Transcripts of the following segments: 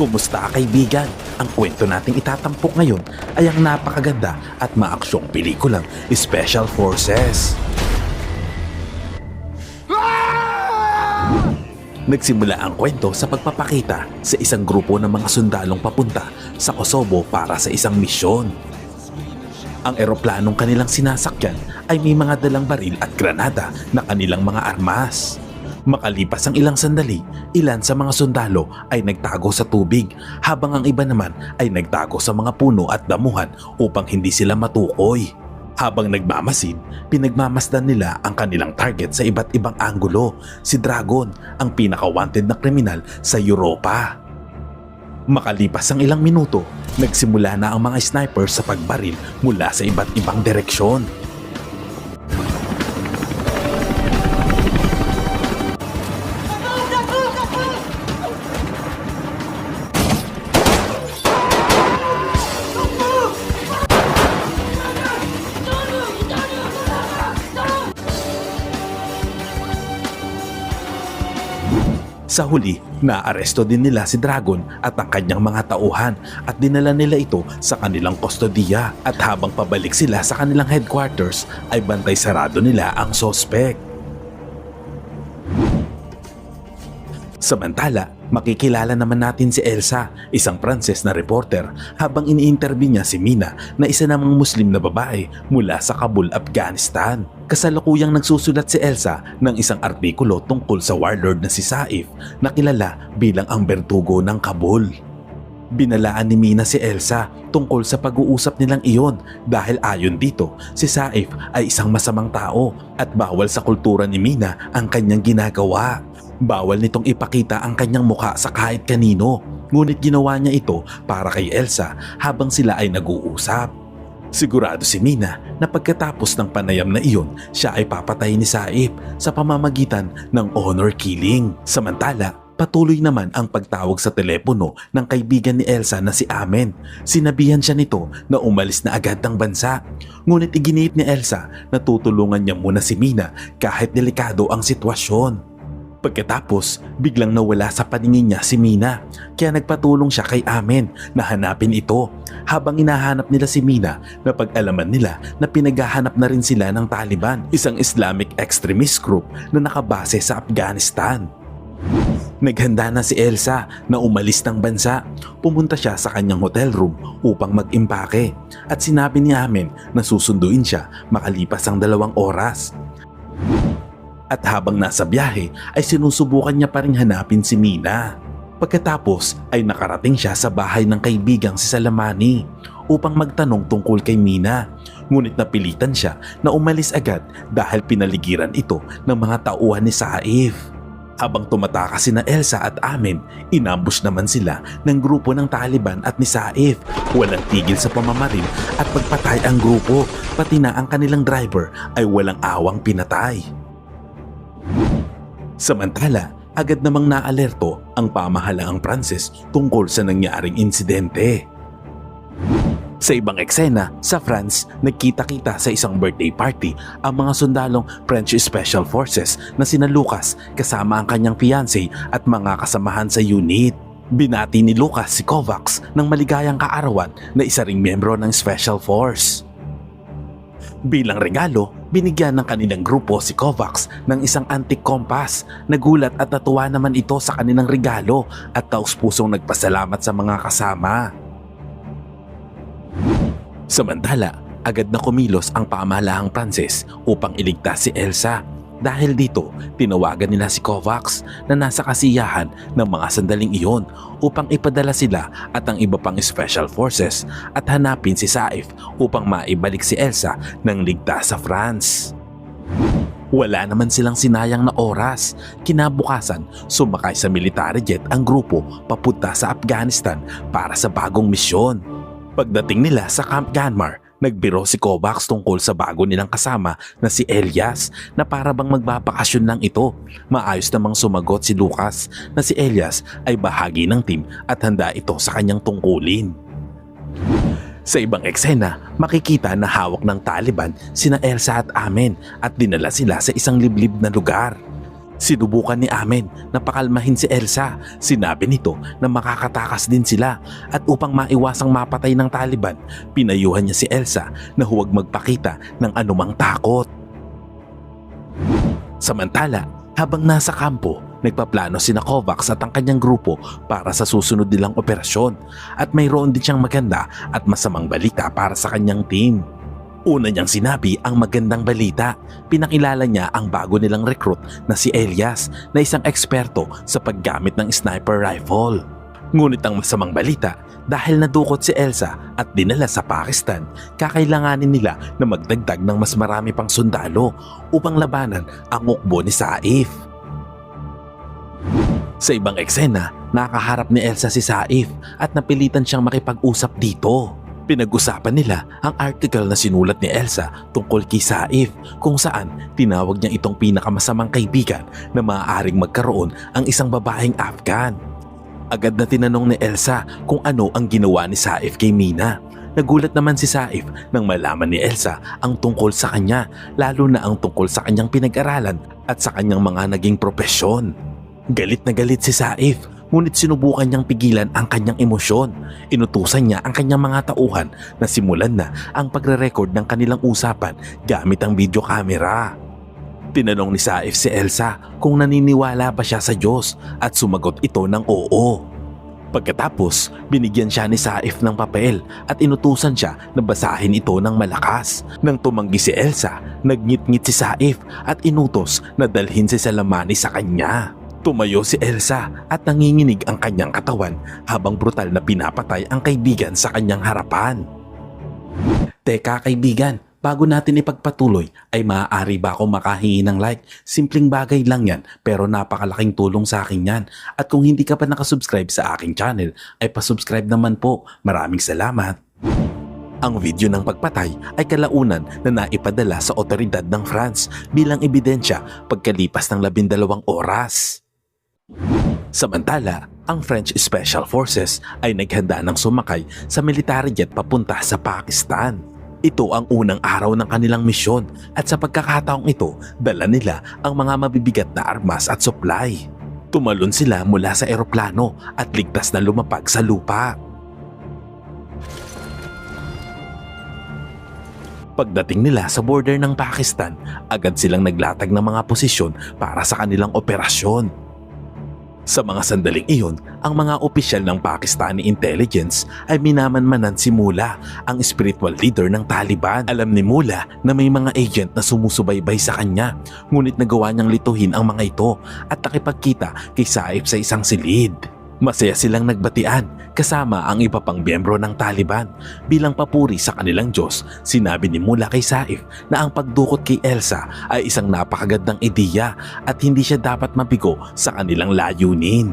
Kumusta kaibigan? Ang kwento nating itatampok ngayon ay ang napakaganda at maaksyong pelikulang Special Forces. Nagsimula ang kwento sa pagpapakita sa isang grupo ng mga sundalong papunta sa Kosovo para sa isang misyon. Ang eroplanong kanilang sinasakyan ay may mga dalang baril at granada na kanilang mga armas. Makalipas ang ilang sandali, ilan sa mga sundalo ay nagtago sa tubig habang ang iba naman ay nagtago sa mga puno at damuhan upang hindi sila matukoy. Habang nagmamasid, pinagmamasdan nila ang kanilang target sa iba't ibang anggulo, si Dragon, ang pinaka-wanted na kriminal sa Europa. Makalipas ang ilang minuto, nagsimula na ang mga snipers sa pagbaril mula sa iba't ibang direksyon. Sa huli, naaresto din nila si Dragon at ang kanyang mga tauhan at dinala nila ito sa kanilang kustodiya at habang pabalik sila sa kanilang headquarters ay bantay sarado nila ang sospek. Samantala, makikilala naman natin si Elsa, isang Pranses na reporter habang ini-interview niya si Mina na isa namang Muslim na babae mula sa Kabul, Afghanistan. Kasalukuyang nagsusulat si Elsa ng isang artikulo tungkol sa warlord na si Saif na kilala bilang ang bertugo ng Kabul. Binalaan ni Mina si Elsa tungkol sa pag-uusap nilang iyon dahil ayon dito si Saif ay isang masamang tao at bawal sa kultura ni Mina ang kanyang ginagawa. Bawal nitong ipakita ang kanyang mukha sa kahit kanino ngunit ginawa niya ito para kay Elsa habang sila ay nag-uusap. Sigurado si Mina na pagkatapos ng panayam na iyon, siya ay papatay ni Saif sa pamamagitan ng honor killing. Samantala, patuloy naman ang pagtawag sa telepono ng kaibigan ni Elsa na si Amen. Sinabihan siya nito na umalis na agad ng bansa. Ngunit iginiit ni Elsa na tutulungan niya muna si Mina kahit delikado ang sitwasyon. Pagkatapos, biglang nawala sa paningin niya si Mina kaya nagpatulong siya kay Amen na hanapin ito habang inahanap nila si Mina na pag-alaman nila na pinaghahanap na rin sila ng Taliban, isang Islamic extremist group na nakabase sa Afghanistan. Naghanda na si Elsa na umalis ng bansa. Pumunta siya sa kanyang hotel room upang mag-impake at sinabi ni Amen na susunduin siya makalipas ang dalawang oras. At habang nasa biyahe ay sinusubukan niya pa rin hanapin si Mina. Pagkatapos ay nakarating siya sa bahay ng kaibigang si Salamani upang magtanong tungkol kay Mina. Ngunit napilitan siya na umalis agad dahil pinaligiran ito ng mga tauhan ni Saif. Habang tumataka si na Elsa at Amin, inambush naman sila ng grupo ng Taliban at ni Saif. Walang tigil sa pamamaril at pagpatay ang grupo, pati na ang kanilang driver ay walang awang pinatay. Samantala, agad namang naalerto ang pamahalaang Pranses tungkol sa nangyaring insidente. Sa ibang eksena, sa France, nagkita-kita sa isang birthday party ang mga sundalong French Special Forces na sina Lucas kasama ang kanyang fiancé at mga kasamahan sa unit. Binati ni Lucas si Kovacs ng maligayang kaarawan na isa ring miyembro ng Special Force. Bilang regalo, binigyan ng kanilang grupo si Kovacs ng isang antique compass. Nagulat at natuwa naman ito sa kanilang regalo at taus-pusong nagpasalamat sa mga kasama. Samantala, agad na kumilos ang pamalahang Pranses upang iligtas si Elsa. Dahil dito, tinawagan nila si Kovacs na nasa kasiyahan ng mga sandaling iyon upang ipadala sila at ang iba pang special forces at hanapin si Saif upang maibalik si Elsa ng ligtas sa France. Wala naman silang sinayang na oras. Kinabukasan, sumakay sa military jet ang grupo papunta sa Afghanistan para sa bagong misyon. Pagdating nila sa Camp Ganmar, nagbiro si Kovacs tungkol sa bago nilang kasama na si Elias na para bang magbabakasyon lang ito. Maayos namang sumagot si Lucas na si Elias ay bahagi ng team at handa ito sa kanyang tungkulin. Sa ibang eksena, makikita na hawak ng Taliban sina Elsa at Amen at dinala sila sa isang liblib na lugar. Sinubukan ni Amen na pakalmahin si Elsa. Sinabi nito na makakatakas din sila at upang maiwasang mapatay ng Taliban, pinayuhan niya si Elsa na huwag magpakita ng anumang takot. Samantala, habang nasa kampo, nagpaplano si Kovacs at ang kanyang grupo para sa susunod nilang operasyon at mayroon din siyang maganda at masamang balita para sa kanyang team. Una niyang sinabi ang magandang balita. Pinakilala niya ang bago nilang recruit na si Elias na isang eksperto sa paggamit ng sniper rifle. Ngunit ang masamang balita, dahil nadukot si Elsa at dinala sa Pakistan, kakailanganin nila na magdagdag ng mas marami pang sundalo upang labanan ang ukbo ni Saif. Sa ibang eksena, nakaharap ni Elsa si Saif at napilitan siyang makipag-usap dito. Pinag-usapan nila ang article na sinulat ni Elsa tungkol kay Saif kung saan tinawag niya itong pinakamasamang kaibigan na maaaring magkaroon ang isang babaeng Afghan. Agad na tinanong ni Elsa kung ano ang ginawa ni Saif kay Mina. Nagulat naman si Saif nang malaman ni Elsa ang tungkol sa kanya lalo na ang tungkol sa kanyang pinag-aralan at sa kanyang mga naging propesyon. Galit na galit si Saif ngunit sinubukan niyang pigilan ang kanyang emosyon. Inutusan niya ang kanyang mga tauhan na simulan na ang pagre-record ng kanilang usapan gamit ang video camera. Tinanong ni Saif si Elsa kung naniniwala ba siya sa Diyos at sumagot ito ng oo. Pagkatapos, binigyan siya ni Saif ng papel at inutusan siya na basahin ito ng malakas. Nang tumanggi si Elsa, nagngit-ngit si Saif at inutos na dalhin si Salamani sa kanya. Tumayo si Elsa at nanginginig ang kanyang katawan habang brutal na pinapatay ang kaibigan sa kanyang harapan. Teka kaibigan, bago natin ipagpatuloy ay maaari ba ako makahingi ng like? Simpleng bagay lang yan pero napakalaking tulong sa akin yan. At kung hindi ka pa nakasubscribe sa aking channel ay pasubscribe naman po. Maraming salamat. Ang video ng pagpatay ay kalaunan na naipadala sa otoridad ng France bilang ebidensya pagkalipas ng labindalawang oras. Samantala, ang French Special Forces ay naghanda ng sumakay sa military jet papunta sa Pakistan. Ito ang unang araw ng kanilang misyon at sa pagkakataong ito, dala nila ang mga mabibigat na armas at supply. Tumalon sila mula sa eroplano at ligtas na lumapag sa lupa. Pagdating nila sa border ng Pakistan, agad silang naglatag ng mga posisyon para sa kanilang operasyon. Sa mga sandaling iyon, ang mga opisyal ng Pakistani intelligence ay minamanmanan si Mula, ang spiritual leader ng Taliban. Alam ni Mula na may mga agent na sumusubaybay sa kanya, ngunit nagawa niyang lituhin ang mga ito at nakipagkita kay Saif sa isang silid. Masaya silang nagbatian kasama ang iba pang miyembro ng Taliban. Bilang papuri sa kanilang Diyos, sinabi ni Mula kay Saif na ang pagdukot kay Elsa ay isang napakagandang ideya at hindi siya dapat mabigo sa kanilang layunin.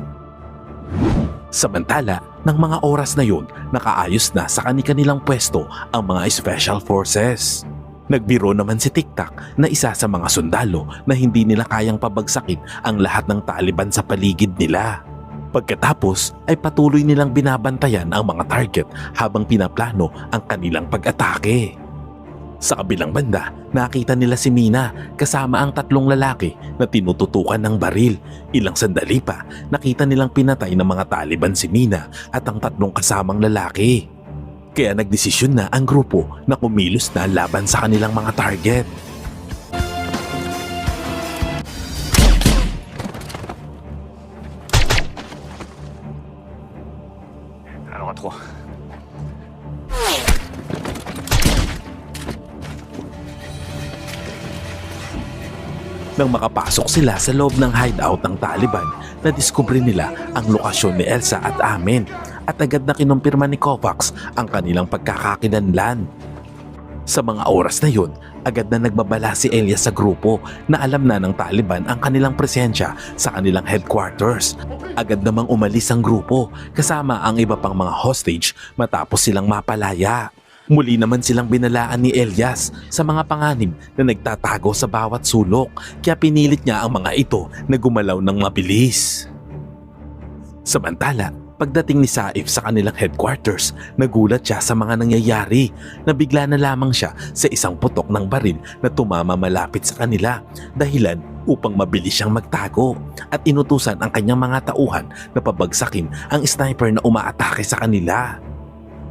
Samantala, ng mga oras na yun, nakaayos na sa kanilang pwesto ang mga special forces. Nagbiro naman si TikTok na isa sa mga sundalo na hindi nila kayang pabagsakin ang lahat ng Taliban sa paligid nila. Pagkatapos ay patuloy nilang binabantayan ang mga target habang pinaplano ang kanilang pag-atake. Sa kabilang banda, nakita nila si Mina kasama ang tatlong lalaki na tinututukan ng baril. Ilang sandali pa, nakita nilang pinatay ng mga Taliban si Mina at ang tatlong kasamang lalaki. Kaya nagdesisyon na ang grupo na kumilos na laban sa kanilang mga target. Nang makapasok sila sa loob ng hideout ng Taliban, nadiskubre nila ang lokasyon ni Elsa at Amin at agad na kinumpirma ni Kovacs ang kanilang pagkakakilanlan. Sa mga oras na yun, agad na nagbabala si Elias sa grupo na alam na ng Taliban ang kanilang presensya sa kanilang headquarters. Agad namang umalis ang grupo kasama ang iba pang mga hostage matapos silang mapalaya. Muli naman silang binalaan ni Elias sa mga panganib na nagtatago sa bawat sulok kaya pinilit niya ang mga ito na gumalaw ng mabilis. Samantala, pagdating ni Saif sa kanilang headquarters, nagulat siya sa mga nangyayari. Nabigla na lamang siya sa isang putok ng baril na tumama malapit sa kanila. Dahilan, upang mabilis siyang magtago at inutusan ang kanyang mga tauhan na pabagsakin ang sniper na umaatake sa kanila.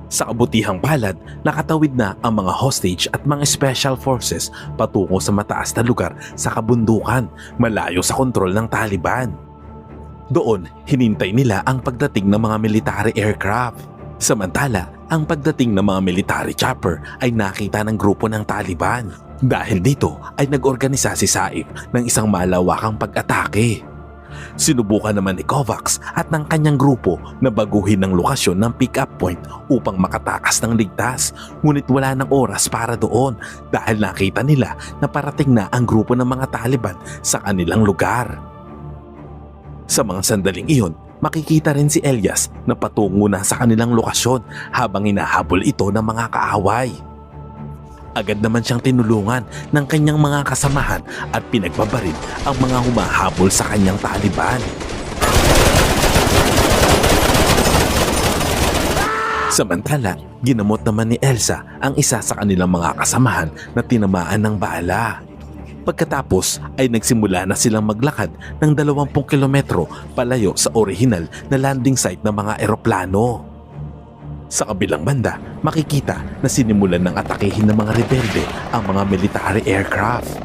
Sa kabutihang palad, nakatawid na ang mga hostage at mga special forces patungo sa mataas na lugar sa kabundukan malayo sa kontrol ng Taliban. Doon, hinintay nila ang pagdating ng mga military aircraft. Samantala, ang pagdating ng mga military chopper ay nakita ng grupo ng Taliban. Dahil dito ay nag-organisa si Saif ng isang malawakang pag-atake. Sinubukan naman ni Kovacs at ng kanyang grupo na baguhin ang lokasyon ng pick-up point upang makatakas ng ligtas. Ngunit wala ng oras para doon dahil nakita nila na parating na ang grupo ng mga Taliban sa kanilang lugar. Sa mga sandaling iyon, makikita rin si Elias na patungo na sa kanilang lokasyon habang inahabol ito ng mga kaaway. Agad naman siyang tinulungan ng kanyang mga kasamahan at pinagbabaril ang mga humahabol sa kanyang Taliban. Samantala, ginamot naman ni Elsa ang isa sa kanilang mga kasamahan na tinamaan ng bala. Pagkatapos ay nagsimula na silang maglakad ng 20 kilometro palayo sa orihinal na landing site ng mga eroplano. Sa kabilang banda, makikita na sinimulan ng atakehin ng mga rebelde ang mga military aircraft.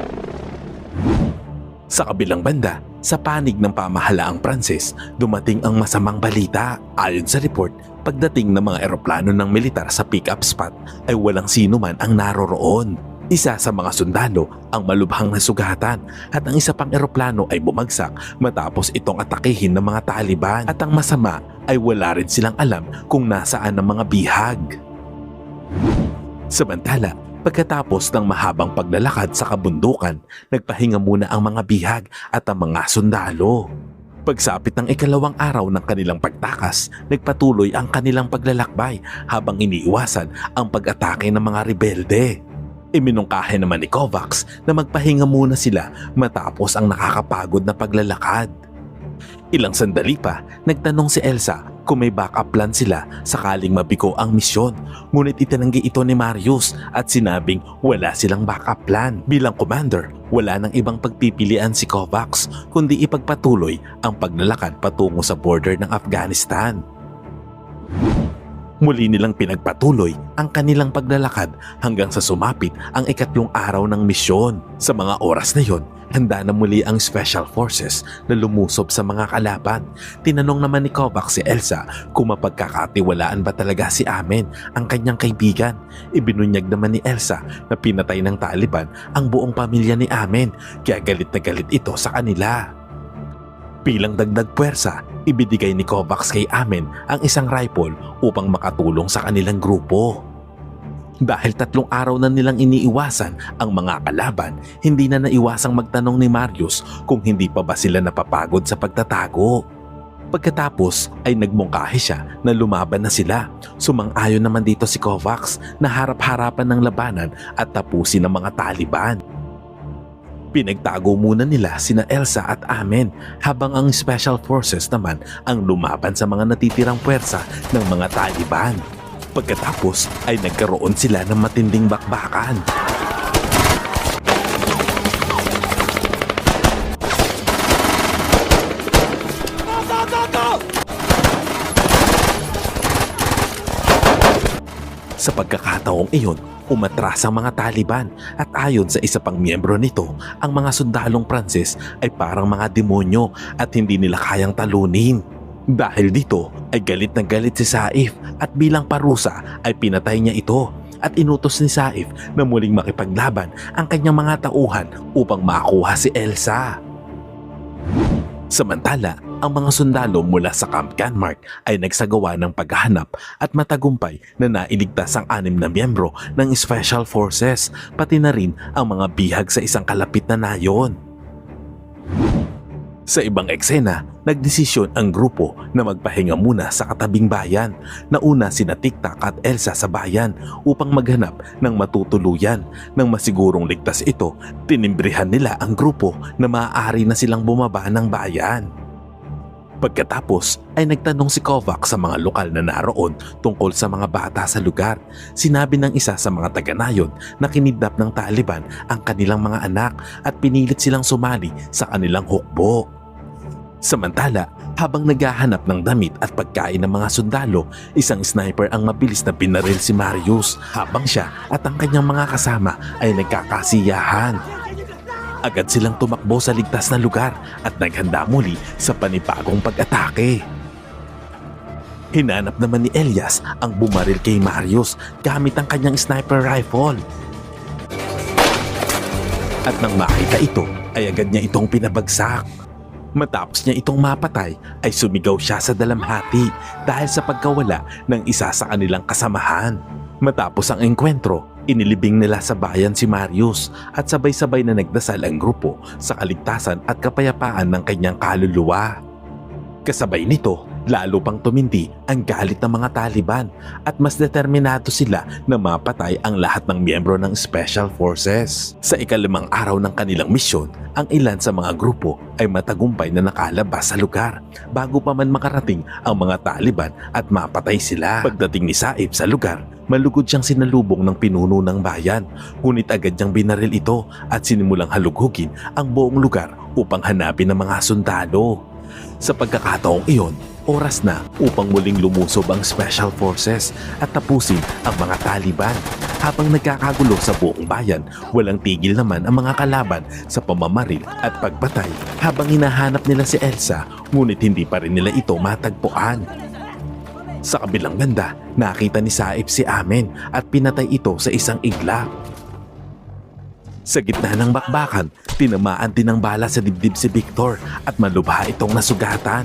Sa kabilang banda, sa panig ng pamahalaang Pranses, dumating ang masamang balita. Ayon sa report, pagdating ng mga eroplano ng militar sa pick-up spot ay walang sino man ang naroroon. Isa sa mga sundalo ang malubhang nasugatan at ang isa pang eroplano ay bumagsak matapos itong atakehin ng mga Taliban at ang masama ay wala rin silang alam kung nasaan ang mga bihag. Samantala, pagkatapos ng mahabang paglalakad sa kabundukan, nagpahinga muna ang mga bihag at ang mga sundalo. Pagsapit ng ikalawang araw ng kanilang pagtakas, nagpatuloy ang kanilang paglalakbay habang iniiwasan ang pag-atake ng mga rebelde. Iminungkahe naman ni Kovacs na magpahinga muna sila matapos ang nakakapagod na paglalakad. Ilang sandali pa, nagtanong si Elsa kung may backup plan sila sakaling mabigo ang misyon. Ngunit itinanggi ito ni Marius at sinabing wala silang backup plan. Bilang commander, wala nang ibang pagpipilian si Kovacs kundi ipagpatuloy ang paglalakad patungo sa border ng Afghanistan. Muli nilang pinagpatuloy ang kanilang paglalakad hanggang sa sumapit ang ikatlong araw ng misyon. Sa mga oras na yon, handa na muli ang Special Forces na lumusob sa mga kalaban. Tinanong naman ni Kovacs si Elsa kung mapagkakatiwalaan ba talaga si Amen, ang kanyang kaibigan. Ibinunyag naman ni Elsa na pinatay ng Taliban ang buong pamilya ni Amen, kaya galit na galit ito sa kanila. Bilang dagdag puwersa, ibinigay ni Kovacs kay Amen ang isang rifle upang makatulong sa kanilang grupo. Dahil tatlong araw na nilang iniiwasan ang mga kalaban, hindi na naiwasang magtanong ni Marius kung hindi pa ba sila napapagod sa pagtatago. Pagkatapos ay nagmungkahi siya na lumaban na sila. Sumang-ayon naman dito si Kovacs na harap-harapan ng labanan at tapusin ang mga Taliban. Pinagtago muna nila sina Elsa at Amen habang ang Special Forces naman ang lumaban sa mga natitirang puwersa ng mga Taliban. Pagkatapos ay nagkaroon sila ng matinding bakbakan. Sa pagkakataong iyon, umatras ang mga Taliban at ayon sa isa pang miyembro nito, ang mga sundalong Pranses ay parang mga demonyo at hindi nila kayang talunin. Dahil dito ay galit na galit si Saif at bilang parusa ay pinatay niya ito at inutos ni Saif na muling makipaglaban ang kanyang mga tauhan upang makuha si Elsa. Samantala, ang mga sundalo mula sa Camp Canmark ay nagsagawa ng paghahanap at matagumpay na nailigtas ang anim na miyembro ng Special Forces, pati na rin ang mga bihag sa isang kalapit na nayon. Sa ibang eksena, nagdesisyon ang grupo na magpahinga muna sa katabing bayan. Nauna sina Tiktak at Elsa sa bayan upang maghanap ng matutuluyan. Nang masigurong ligtas ito, tinimbrihan nila ang grupo na maaari na silang bumaba ng bayan. Pagkatapos ay nagtanong si Kovac sa mga lokal na naroon tungkol sa mga bata sa lugar. Sinabi ng isa sa mga taga-nayon na kinidnap ng Taliban ang kanilang mga anak at pinilit silang sumali sa kanilang hukbo. Samantala, habang naghahanap ng damit at pagkain ng mga sundalo, isang sniper ang mabilis na binaril si Marius habang siya at ang kanyang mga kasama ay nagkakasiyahan. Agad silang tumakbo sa ligtas na lugar at naghanda muli sa panibagong pag-atake. Hinanap naman ni Elias ang bumaril kay Marius gamit ang kanyang sniper rifle. At nang makita ito, ay agad niya itong pinabagsak. Matapos niya itong mapatay ay sumigaw siya sa dalamhati dahil sa pagkawala ng isa sa kanilang kasamahan. Matapos ang engkwentro, inilibing nila sa bayan si Marius at sabay-sabay na nagdasal ang grupo sa kaligtasan at kapayapaan ng kanyang kaluluwa. Kasabay nito, lalo pang tumindi ang galit ng mga Taliban at mas determinado sila na mapatay ang lahat ng miyembro ng Special Forces. Sa ikalimang araw ng kanilang misyon, ang ilan sa mga grupo ay matagumpay na nakalabas sa lugar bago pa man makarating ang mga Taliban at mapatay sila. Pagdating ni Saib sa lugar, malugod siyang sinalubong ng pinuno ng bayan ngunit agad niyang binaril ito at sinimulang halughugin ang buong lugar upang hanapin ang mga sundalo. Sa pagkakataong iyon, oras na upang muling lumusob ang Special Forces at tapusin ang mga Taliban. Habang nagkakagulo sa buong bayan, walang tigil naman ang mga kalaban sa pamamaril at pagpatay habang hinahanap nila si Elsa ngunit hindi pa rin nila ito matagpuan. Sa kabilang banda, nakita ni Saib si Amen at pinatay ito sa isang iglap. Sa gitna ng bakbakan, tinamaan din ng bala sa dibdib si Victor at malubha itong nasugatan.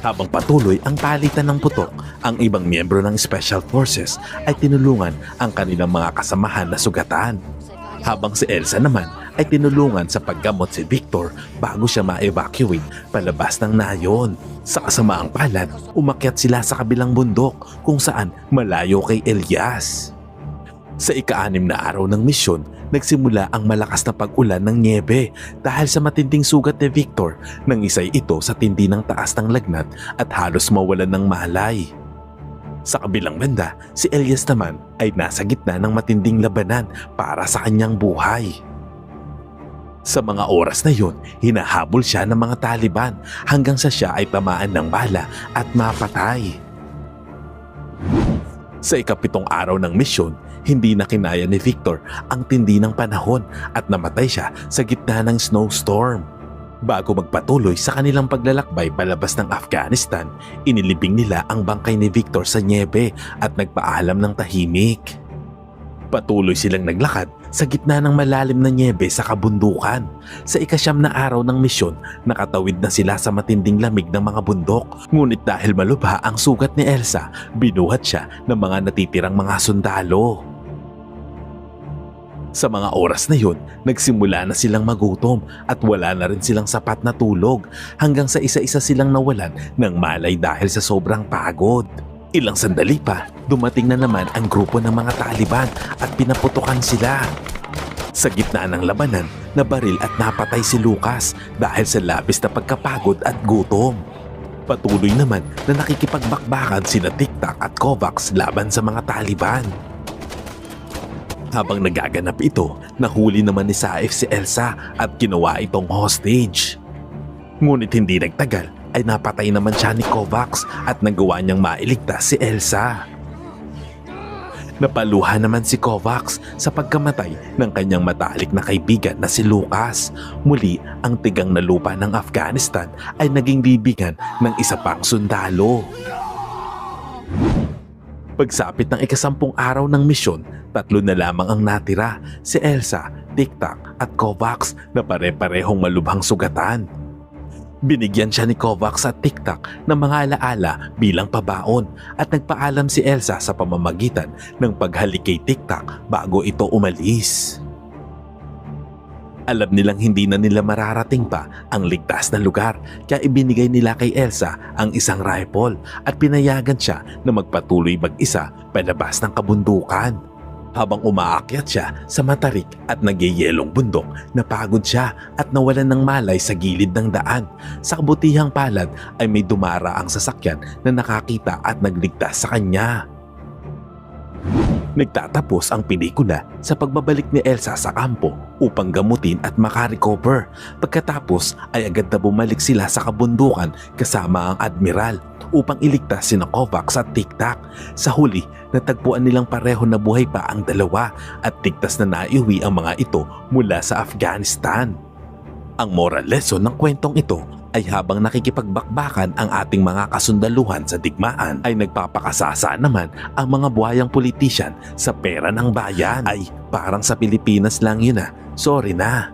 Habang patuloy ang palitan ng putok, ang ibang miyembro ng Special Forces ay tinulungan ang kanilang mga kasamahan na sugatan. Habang si Elsa naman ay tinulungan sa paggamot si Victor bago siya ma-evacuate palabas ng nayon. Sa kasamaang palad, umakyat sila sa kabilang bundok kung saan malayo kay Elias. Sa ika-anim na araw ng misyon, nagsimula ang malakas na pag-ulan ng niebe dahil sa matinding sugat ni Victor nang isay ito sa tindi ng taas ng lagnat at halos mawalan ng malay. Sa kabilang banda, si Elias naman ay nasa gitna ng matinding labanan para sa kanyang buhay. Sa mga oras na yun, hinahabol siya ng mga Taliban hanggang sa siya ay tamaan ng bala at mapatay. Sa ikapitong araw ng misyon, hindi na kinaya ni Victor ang tindi ng panahon at namatay siya sa gitna ng snowstorm. Bago magpatuloy sa kanilang paglalakbay palabas ng Afghanistan, inilibing nila ang bangkay ni Victor sa niebe at nagpaalam ng tahimik. Patuloy silang naglakad sa gitna ng malalim na niebe sa kabundukan. Sa ikasyam na araw ng misyon, nakatawid na sila sa matinding lamig ng mga bundok. Ngunit dahil malubha ang sugat ni Elsa, binuhat siya ng mga natitirang mga sundalo. Sa mga oras na yun, nagsimula na silang magutom at wala na rin silang sapat na tulog hanggang sa isa-isa silang nawalan ng malay dahil sa sobrang pagod. Ilang sandali pa, dumating na naman ang grupo ng mga Taliban at pinaputukan sila. Sa gitna ng labanan, nabaril at napatay si Lucas dahil sa labis na pagkapagod at gutom. Patuloy naman na nakikipagbakbakan sina Tiktak at Kovacs laban sa mga Taliban. Habang nagaganap ito, nahuli naman ni Saif si Elsa at ginawa itong hostage. Ngunit hindi nagtagal ay napatay naman siya ni Kovacs at nagawa niyang mailigtas si Elsa. Napaluha naman si Kovacs sa pagkamatay ng kanyang matalik na kaibigan na si Lucas. Muli, ang tigang na lupa ng Afghanistan ay naging bibigan ng isa pang sundalo. Pagsapit ng ikasampung araw ng misyon, tatlo na lamang ang natira, si Elsa, Tiktak at Kovacs na pare-parehong malubhang sugatan. Binigyan siya ni Kovacs at Tiktak ng mga alaala bilang pabaon at nagpaalam si Elsa sa pamamagitan ng paghalik kay Tiktak bago ito umalis. Alam nilang hindi na nila mararating pa ang ligtas na lugar kaya ibinigay nila kay Elsa ang isang rifle at pinayagan siya na magpatuloy mag-isa palabas ng kabundukan. Habang umaakyat siya sa matarik at nagyayelong bundok, napagod siya at nawalan ng malay sa gilid ng daan. Sa kabutihang palad ay may dumara ang sasakyan na nakakita at nagligtas sa kanya. Nagtatapos ang pelikula sa pagbabalik ni Elsa sa kampo upang gamutin at makarecover. Pagkatapos ay agad na bumalik sila sa kabundukan kasama ang admiral upang iligtas sina Kovacs at Tiktak. Sa huli, natagpuan nilang pareho na buhay pa ang dalawa at tigtas na naiuwi ang mga ito mula sa Afghanistan. Ang moral lesson ng kwentong ito ay habang nakikipagbakbakan ang ating mga kasundaluhan sa digmaan ay nagpapakasasa naman ang mga buhayang politisyan sa pera ng bayan. Ay parang sa Pilipinas lang yun ah. Sorry na.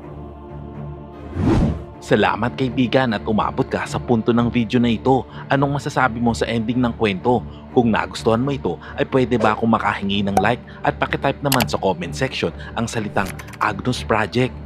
Salamat kaibigan at umabot ka sa punto ng video na ito. Anong masasabi mo sa ending ng kwento? Kung nagustuhan mo ito, ay pwede ba akong makahingi ng like at pakitype naman sa comment section ang salitang Agnus Project.